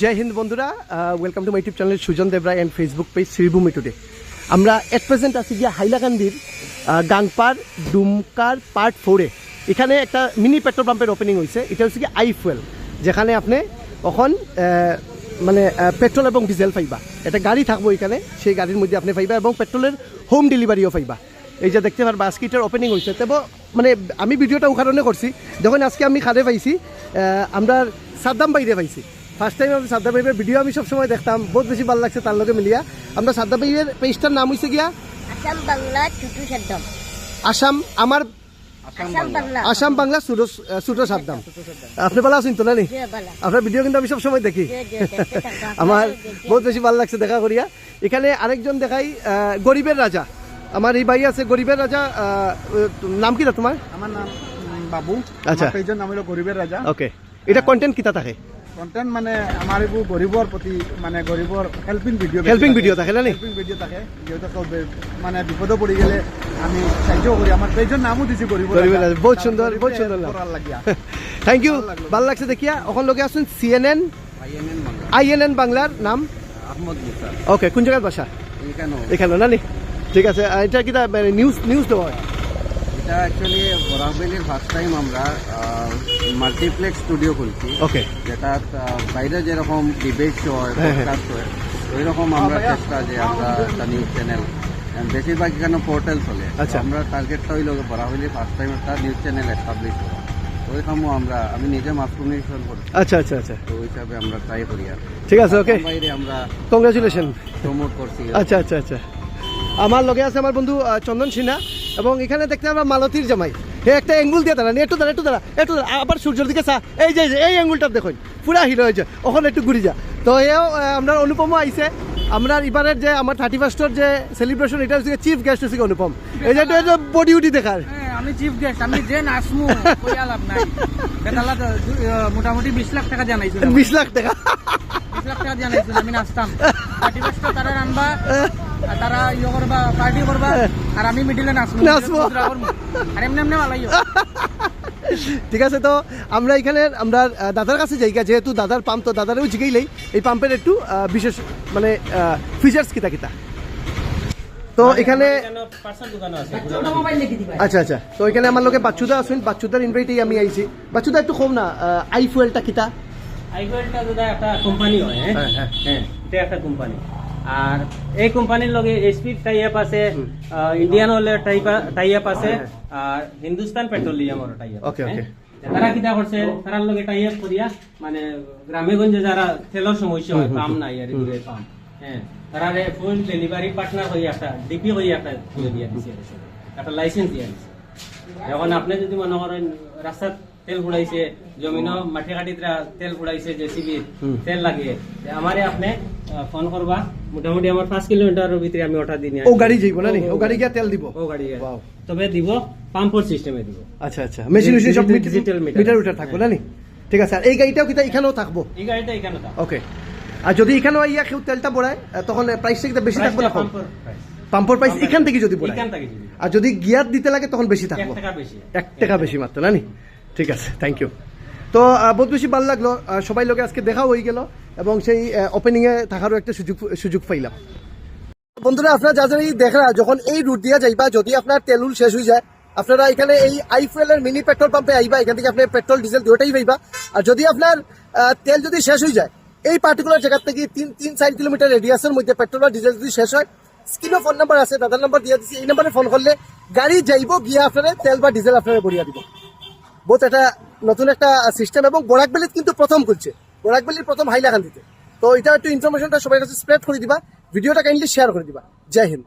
জয় হিন্দ বন্ধুরা welcome to my YouTube channel Sujan Debroy and Facebook page Sribhumi today আমরা at present আছি গিয়া হাইলাকান্দির Gangpar ডুমকার part ফোরে এখানে একটা মিনি পেট্রোল পাম্পের ওপেনিং হয়েছে এটা হচ্ছে কি আই ফুয়েল যেখানে আপনি তখন মানে পেট্রোল এবং ডিজেল পাইবা। একটা গাড়ি থাকব এখানে, সেই গাড়ির মধ্যে আপনি পাইবা এবং পেট্রোলের হোম ডেলিভারিও পাইবা। এই যে দেখতে পারবা, আজকে এটার ওপেনিং হয়েছে তবে মানে আমি ভিডিওটা উখারণে করছি। যখন আজকে আমি খাদে পাইছি আমরা সাদ্দাম বাইরে পাইছি। ফার্স্ট টাইম আমি সাদ্দাম ভাইয়ের ভিডিও আমি সবসময় দেখতাম বহুত বেশি ভালো লাগছে তার লগে মিলিয়া। আমরা সাদ্দাম ভাইয়ের পেজটার নাম হয়েছে গিয়া আসাম বাংলা ছুটু সাদ্দাম। আসাম আমার আসাম বাংলা। আসাম বাংলা সুটো সাদ্দাম। আপনি ভালো আছেন তো না আপনার ভিডিও কিন্তু আমি সবসময় দেখি। আমার। বহুত বেশি ভালো লাগছে দেখা করিয়া। এখানে আরেকজন দেখাই আহ, গরিবের রাজা। আমার এই ভাই আছে গরিবের রাজা নাম কি তোমার? আমার নাম বাবু। আচ্ছা। নাম হলো গরিবের রাজা। ওকে এটা কন্টেন্ট কিতা থাকে? কন্টেন্ট মানে আমার এইবোৰ গরিবর প্রতি মানে গরিবর হেল্পিং ভিডিও হেল্পিং ভিডিও থাকে। না হেল্পিং ভিডিও থাকে। যেহেতু মানে বিপদে পড়ে গেলে আমি সাহায্য করি আমার পেজের নামও দিছি রাজা। বহুত সুন্দর, বহুত সুন্দর লাগিয়া। থ্যাংক ইউ ভালো লাগছে দেখিয়া। ওখান লোকে আসুন সিএনএন আইএনএন বাংলার নাম। আহমদ মুসা ওকে কোন জায়গার বাসা কেন এখানে না ঠিক আছে। এটা কিতা নিউজ নিউজ দেওয়া হয়? এটা অ্যাকচুয়ালি বরাকবেলির ফার্স্ট টাইম আমরা মাল্টিপ্লেক্স স্টুডিও খুলছি। ওকে যেটা বাইরে যেরকম ডিবেট শো হয় হ্যাঁ, হ্যাঁ। পডকাস্ট হয় ওই রকম আমরা চেষ্টা যে আমরা একটা নিউজ চ্যানেল বেশিরভাগ এখানে পোর্টাল চলে। আচ্ছা। আমরা টার্গেটটা হইল বরাকবেলির ফার্স্ট টাইম একটা নিউজ চ্যানেল এস্টাবলিশ করা। তো ওইরকমও আমরা আমি নিজে কমিউনিকেশন করি আচ্ছা আচ্ছা আচ্ছা। তো ওই হিসাবে আমরা ট্রাই করি আর। ঠিক আছে ওকে বাইরে আমরা কংগ্রাচুলেশন প্রমোট করছি। আচ্ছা আচ্ছা আচ্ছা। আমার লগে আছে আমার বন্ধু আহ, চন্দন সিনহা। এবং এখানে দেখতে আমরা মালতীর জামাই। হে একটা অ্যাঙ্গুল দিয়ে দাঁড়ান একটু দাঁড়া একটু দাঁড়া একটু দাঁড়া আবার সূর্যের দিকে চা এই যে এই অ্যাঙ্গুলটা দেখুন পুরা হিরো হয়েছে। ওখানে একটু ঘুরি যা। তো এও আমরা অনুপমও আইছে। আমরা এবারের যে আমার থার্টি ফার্স্টর যে সেলিব্রেশন এটা হচ্ছে চিফ গেস্ট হচ্ছে অনুপম। এই যে বডি উডি দেখার। হ্যাঁ, আমি চিফ গেস্ট আমি যে নাচমু কইয়া লাভ নাই। বেতালা মোটামুটি বিশ লাখ টাকা জানাইছিল বিশ লাখ টাকা। বিশ লাখ টাকা জানাইছিল আমি নাচতাম। তারা আনবা তারা ইয়ে করবা পার্টি করবা আর আমি মিডিলে নাচমু নাচবো। আর এমনি এমনি ভালাইও ঠিক আছে তো আমরা এখানে আমরা দাদার কাছে যাই যেহেতু দাদার পাম্প তো দাদারও জিগেইলেই এই পাম্পের একটু বিশেষ মানে ফিচার্স কিতা কিতা তো এখানে আচ্ছা আচ্ছা। তো এখানে আমার লোকে বাচ্চুদা আসুন বাচ্চুদার ইনভাইটেই আমি আইছি। বাচ্চুদা একটু কম না আহ, আই ফুয়েলটা কিতা আইগোয়েলটা দাদা একটা কোম্পানি হয় হ্যাঁ? হ্যাঁ, হ্যাঁ। হ্যাঁ এটা একটা কোম্পানি আর এই কোম্পানির লগে এসপি টাই আপ আছে ইন্ডিয়ান অয়েলের টাই আপ আছে আর হিন্দুস্তান পেট্রোলিয়ামের টাই আপ Okay, okay. তারা কিটা করছে তারার লগে টাই আপ করিয়া মানে গ্রামে গঞ্জে যারা তেলের সমস্যা হয় পাম নাই আর দূরে পাম হ্যাঁ। তারা ফুল ডেলিভারি পার্টনার হইয়া একটা ডিপি হইয়া একটা খুলে দিয়া দিছে একটা লাইসেন্স দিয়া দিছে। এখন আপনি যদি মনে করেন রাস্তাত তেল ফুড়াইছে জমিন মাটি কাটিত তেল ফুড়াইছে জেসিবি তেল লাগে তে আমারে আপনি ফোন করবা। মোটামুটি আমার পাঁচ কিলোমিটারের ভিতরে আমি ওটা দিন ও গাড়ি যাইব না নি ও গাড়ি গিয়া তেল দিব? ও গাড়ি। Wow. তবে দিব পাম্পর সিস্টেমে দিব। আচ্ছা আচ্ছা। মেশিন মেশিন সব meter. মিটার উটার থাকব না নি ঠিক আছে। আর এই গাড়িটাও কিতা এখানেও থাকব? এই গাড়িটা এখানে থাকবে। ওকে আর যদি এখানেও ইয়া কেউ তেলটা আহ, তখন প্রাইসটা কিতা বেশি থাকব না কম? পাম্পর। প্রাইস এখান থেকে যদি যদি আর যদি গিয়ার দিতে লাগে তখন বেশি থাকব। টাকা বেশি। এক টাকা বেশি মাত্র না নি ঠিক আছে। থ্যাংক ইউ তো বহুত বেশি ভালো লাগল। সবাই লোকে আজকে দেখা হয়ে গেল। এবং সেই ওপেনিং এ থাকারও একটা সুযোগ সুযোগ পাইলাম। বন্ধুরা, আপনারা যা জানি দেখরা, যখন এই রুট দিয়ে যাইবা, যদি আপনার তেলুল শেষ হয়ে যায়, আপনারা এখানে এই আইফুয়েল এর মিনি পেট্রোল পাম্পে আইবা, এখান থেকে আপনি পেট্রোল ডিজেল দুটোই পাইবা। আর যদি আপনার তেল যদি শেষ হয়ে যায়, এই পার্টিকুলার জায়গা থেকে তিন তিন, চার কিলোমিটার রেডিয়াসের মধ্যে পেট্রোল আর ডিজেল যদি শেষ হয় স্ক্রিনও ফোন নাম্বার আছে, দাদার নাম্বার দিয়ে দিচ্ছি এই নাম্বারে ফোন করলে গাড়ি যাইব, গিয়ে আপনারা তেল বা ডিজেল আপনারা বড়িয়া দিব। বহুত একটা নতুন একটা সিস্টেম এবং বোরাকবেলিত কিন্তু প্রথম খুলছে। বোরাকবেলির প্রথম হাইলাকান্দিতে তো এটা একটু ইনফরমেশনটা সবাই কাছে স্প্রেড করে দিবা। ভিডিওটা কাইন্ডলি শেয়ার করে দিবা। জয় হিন্দ।